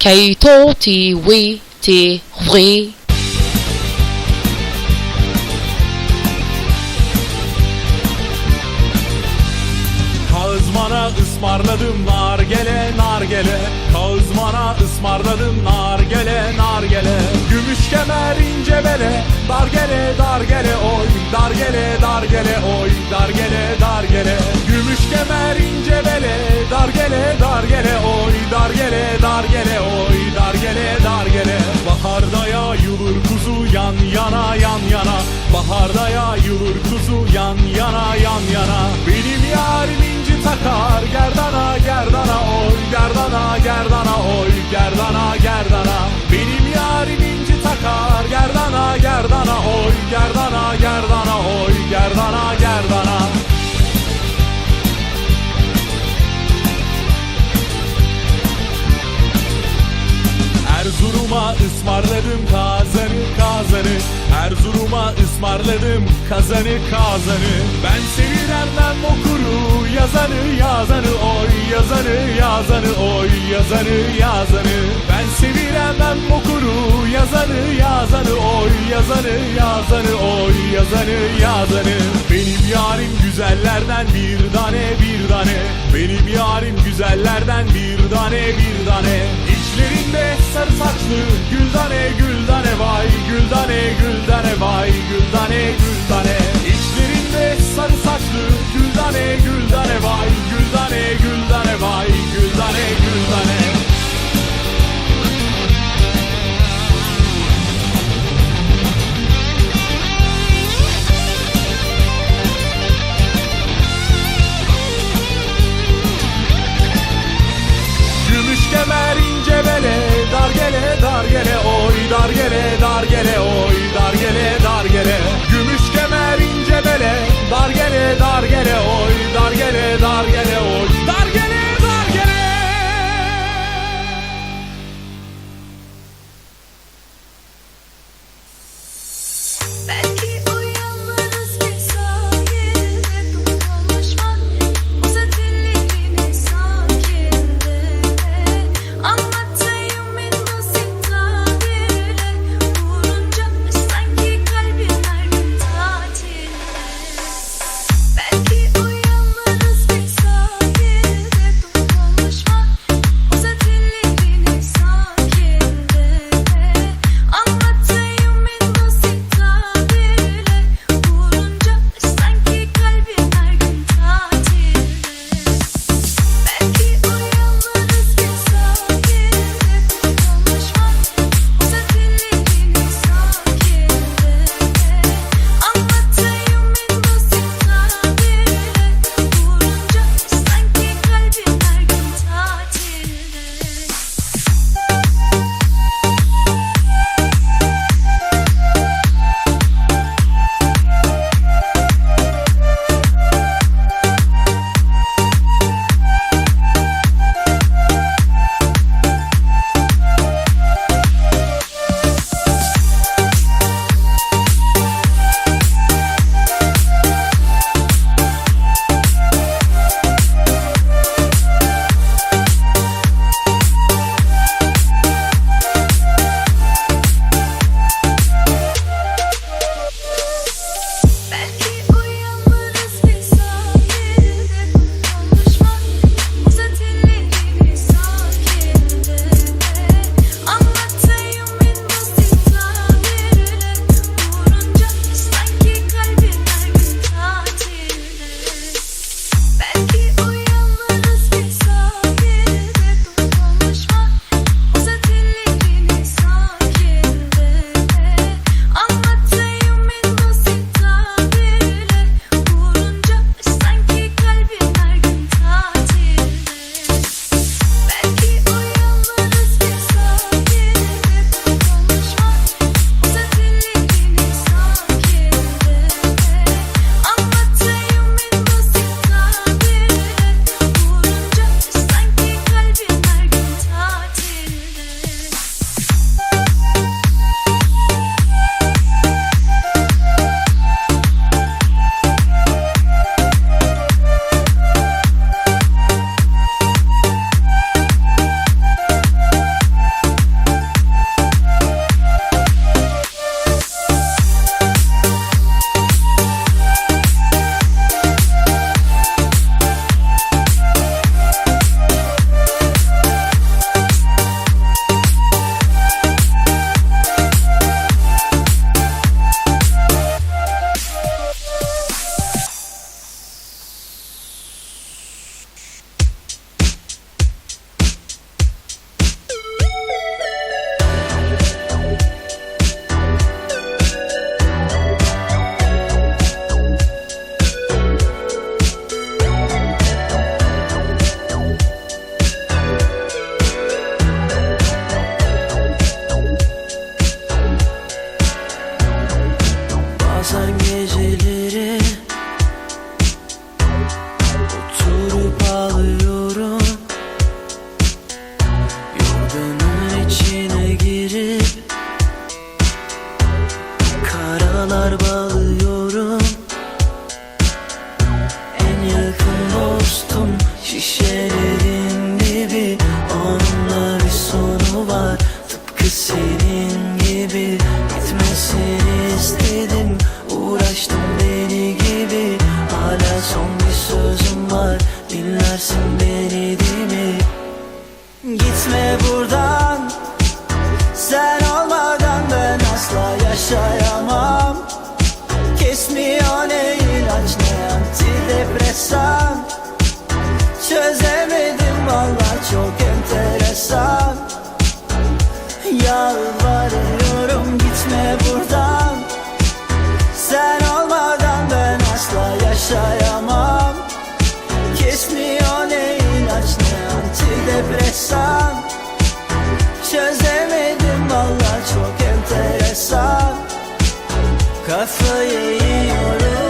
Keito ti wi ti wi. Kazmana ısmarladım nargele nargele. Kazmana ısmarladım nargele nargele. Gümüş kemer ince bele. Dargele dargele oy. Dargele dargele oy. Dargele dargele. Gümüş kemer ince bele Dargele dargele oy Dargele dargele oy Dargele dargele Baharda yayılır kuzu yan yana yan yana. Baharda yayılır kuzu yan yana yan yana. Benim yarim inci takar Gerdana gerdana oy Gerdana gerdana oy Gerdana gerdana. Benim yarim inci takar Gerdana gerdana oy Gerdana gerdana oy Gerdana gerdana ısmarladım kazanı kazanı. Erzurum'a ısmarladım kazanı kazanı. Ben seviremden okuru yazanı yazanı oy. Yazanı yazanı oy. Yazanı yazanı. Ben seviremden okuru yazanı yazanı oy. Yazanı yazanı oy. Yazanı yazanı. Benim yarim güzellerden bir tane bir tane. Benim yarim güzellerden bir tane bir tane İçlerinde sarı saçlı güldane güldane vay güldane güldane vay güldane güldane. İçlerinde sarı saçlı güldane güldane vay güldane güldane sayamam. Kesmiyor ne ilaçlı antidepresan. Çözemedim valla çok enteresan. Kafayı yiyorum.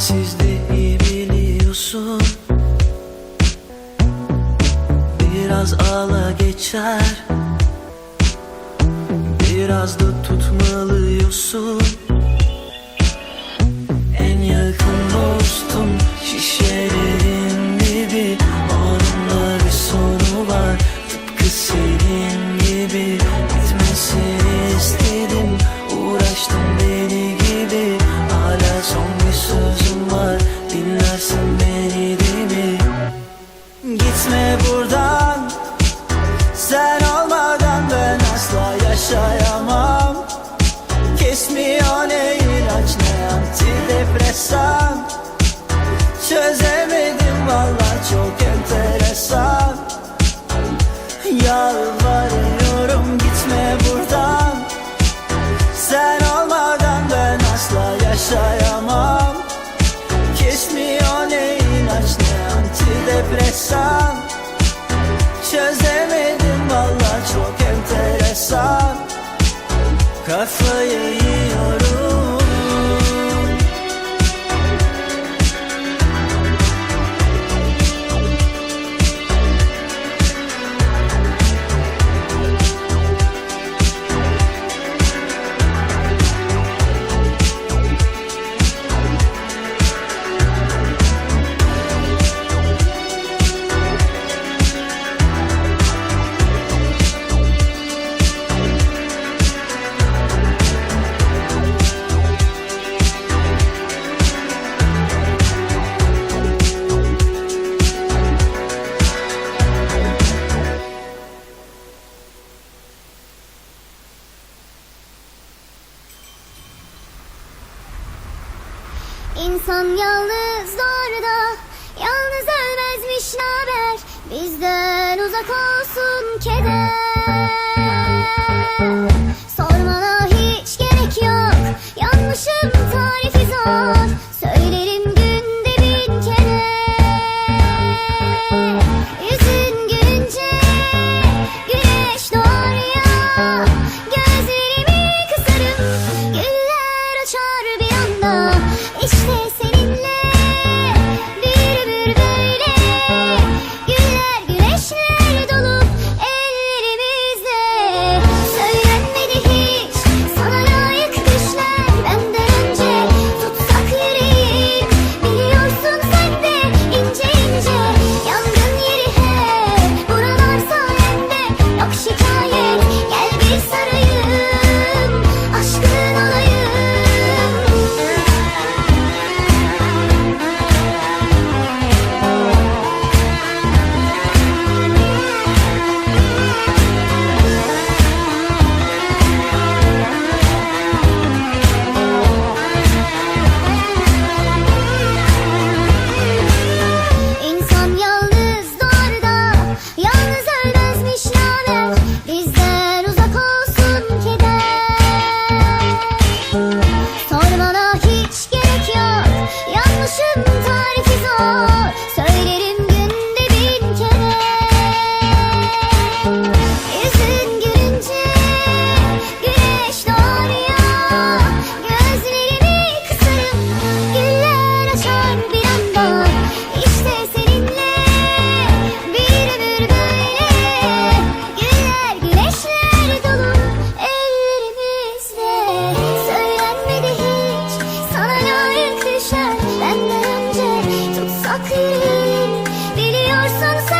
Siz de iyi biliyorsun. Biraz ağla geçer. Biraz da tutmalıyorsun. En yakın dostum şişeli gitme buradan. Sen olmadan ben asla yaşayamam. Kesmiyor ne ilaç ne antidepresan? Çözemedim valla çok enteresan. depresan Çözemedim valla çok enteresan. Kafayı yiyip Oh. your sunset.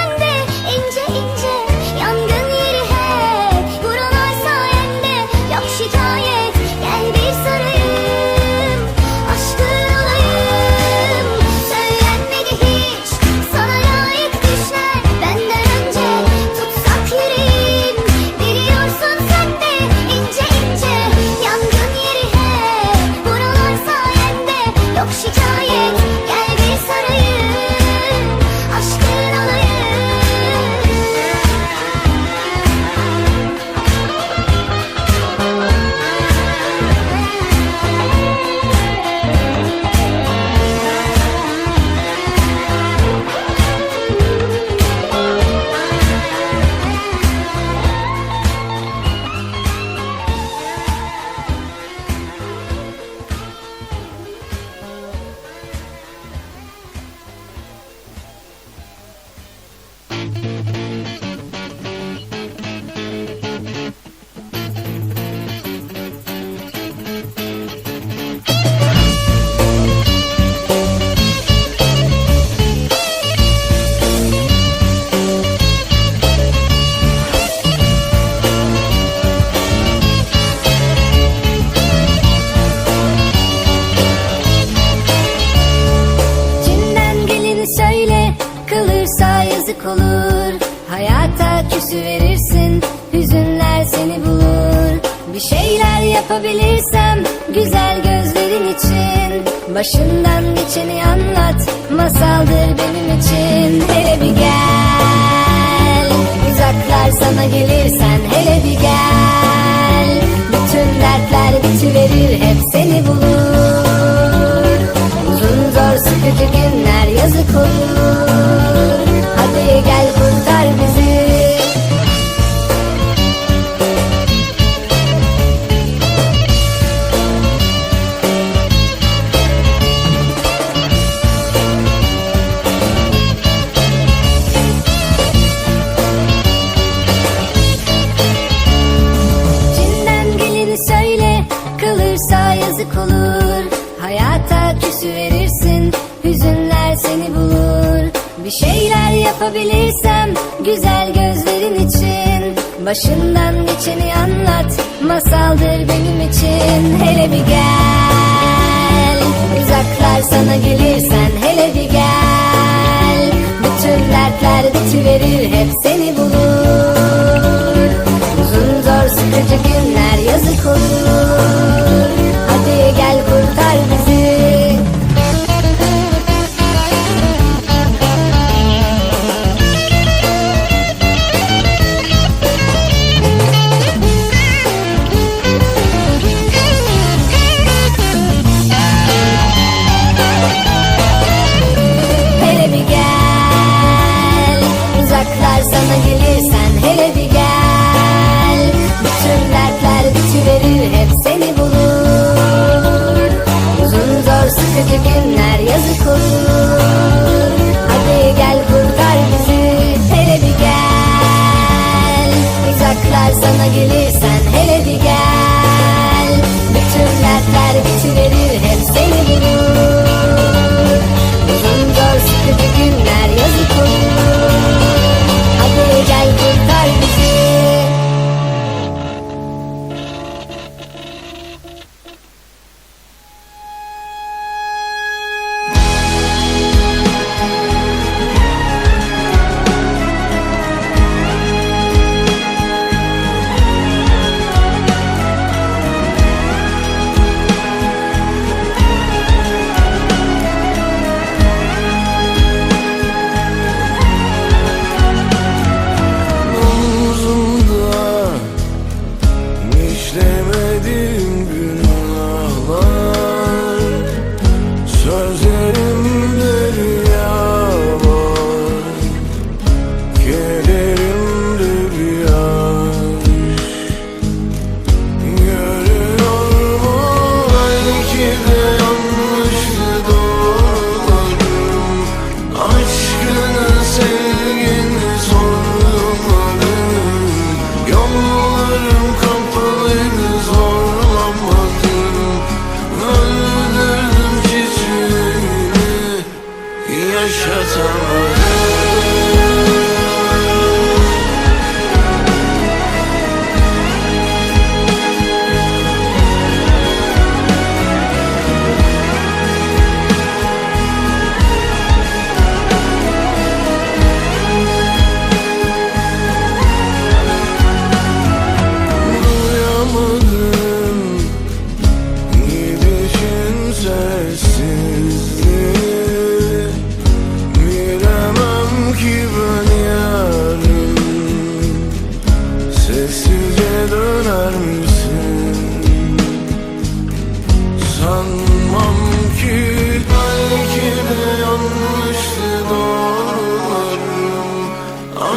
Masaldır benim için Hele bir gel. Uzaklar sana gelirsen Hele bir gel. Bütün dertler bitiverir Hep seni bulur. Uzun zor sıkıcı günler yazık olur Hayata küsü verirsin Hüzünler seni bulur. Bir şeyler yapabilirsem Güzel gözlerin için Başından geçeni anlat Masaldır benim için. Hele bir gel Uzaklar sana gelirsen Hele bir gel. Bütün dertler bitiverir Hep seni bulur. Uzun zor sıkıcı günler yazık olur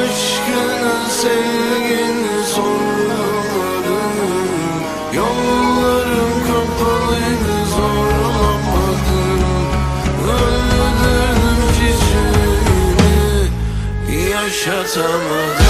Aşkını sevgini sormadım Yollarım kapalıydı zorlamadım Öldürdüm çiçeğini yaşatamadım